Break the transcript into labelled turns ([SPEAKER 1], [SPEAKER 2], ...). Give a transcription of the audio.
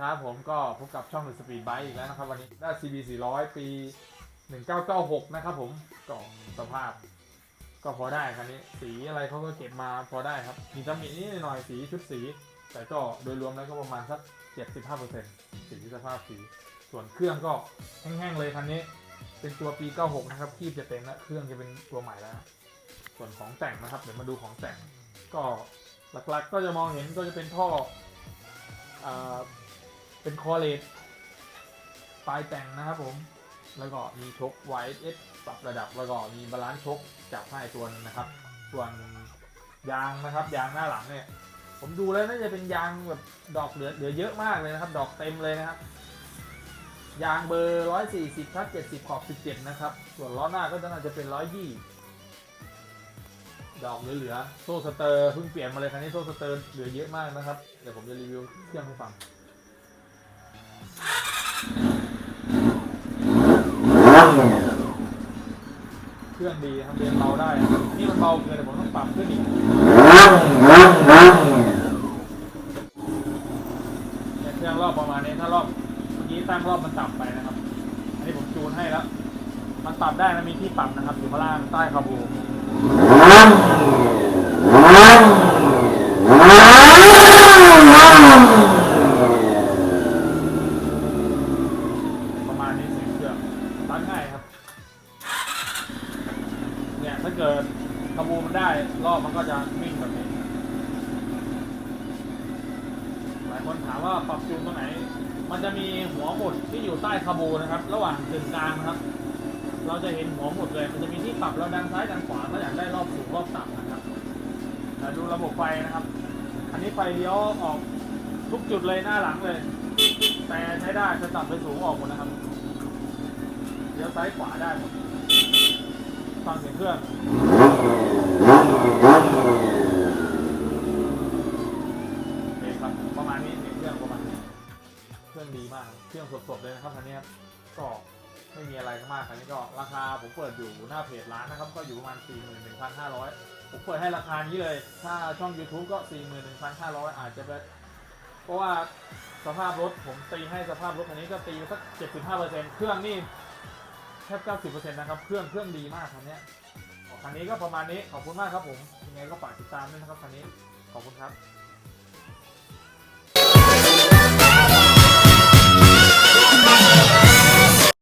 [SPEAKER 1] ครับผมก็พบกับช่องสปีดไบค์อีกแล้วนะครับ วันนี้ได้ CB 400 ปี 1996 นะครับผมก็สภาพ ก็พอได้คันนี้ สีอะไรเขาก็เก็บมาพอได้ครับ มีตำหนินิดหน่อยสีชุดสี แต่ก็โดยรวมแล้วก็ประมาณสัก 75%สีสภาพสี ส่วนเครื่องก็แห้งๆเลยคันนี้ เป็นตัวปี 96 นะครับคีบจะเต็มแล้วเครื่องจะเป็นตัวใหม่แล้ว ส่วนของแต่งนะครับเดี๋ยวมาดูของแต่งก็หลักๆ ก็จะมองเห็นก็จะเป็นท่ออ่า เป็นคอเลตปลายแต่งนะครับผม แล้วก็มีชกไวท์เอสปรับระดับแล้วก็มีบาลานซ์ชกจับให้ตัวนึงนะครับ ส่วนยางนะครับ ยางหน้าหลังเนี่ย ผมดูแล้วน่าจะเป็นยางแบบดอกเหลือเหลือเยอะมากเลยนะครับ ดอกเต็มเลยนะครับ ยางเบอร์ 140ทับ70 ขอบ 17 นะครับ ส่วนล้อหน้าก็น่าจะเป็น 120 ดอกเหลือๆโซ่สเตอร์เพิ่งเปลี่ยนมาเลยคันนี้โซ่สเตอร์เหลือเยอะมากนะครับ เดี๋ยวผมจะรีวิวเครื่องให้ฟัง เครื่องดีครับเรียนเบาได้นะครับนี่มันเบาเกินแต่ผมต้องปรับขึ้นอีกเนี่ยเครื่องรอบประมาณนี้ถ้ารอบเมื่อกี้ตั้งรอบมันต่ำไปนะครับ อันนี้ผมจูนให้แล้ว มันปรับได้นะมีที่ปรับนะครับ อยู่ข้างล่างใต้คาบูประมาณนี้เสียงเครื่อง ตั้งง่ายครับ เนี่ยถ้าเกิดคาบูมันได้รอบมันก็จะวิ่งแบบนี้ หลายคนถามว่าปรับจูนตรงไหน มันจะมีหัวหมุดที่อยู่ใต้คาบูนะครับ ระหว่างกึ่งกลางนะครับ เราจะเห็นหัวหมุดเลย มันจะมีที่ปรับเราดันซ้ายดันขวาถ้าอยากได้รอบสูงรอบต่ำนะครับแล้วดูระบบไฟนะครับ อันนี้ไฟเลี้ยวออกทุกจุดเลยหน้าหลังเลย แต่ใช้ได้จะต่ำไปสูงออกหมดนะครับ เลี้ยวซ้ายขวาได้หมดฟังเสียงเครื่องโอเคครับประมาณนี้เสียงเครื่องประมาณนี้เครื่องดีมาก เครื่องสดๆเลยนะครับคันนี้ก็ไม่มีอะไรมากคันนี้ก็ราคาผมเปิดอยู่หน้าเพจร้านนะครับ ก็อยู่ประมาณ 41,500 ผมเปิดให้ราคานี้เลย ถ้าช่อง YouTube ก็ 41,500 อาจจะเป็นเพราะว่าสภาพรถผมตีให้สภาพรถคันนี้ก็ตีสัก 75%เครื่องนี่ แทบ90%นะครับเครื่องเครื่องดีมากคันเนี้ยคันนี้ก็ประมาณนี้ขอบคุณมากครับผมยังไงก็ฝากติดตามด้วยนะครับคันนี้ขอบคุณครับ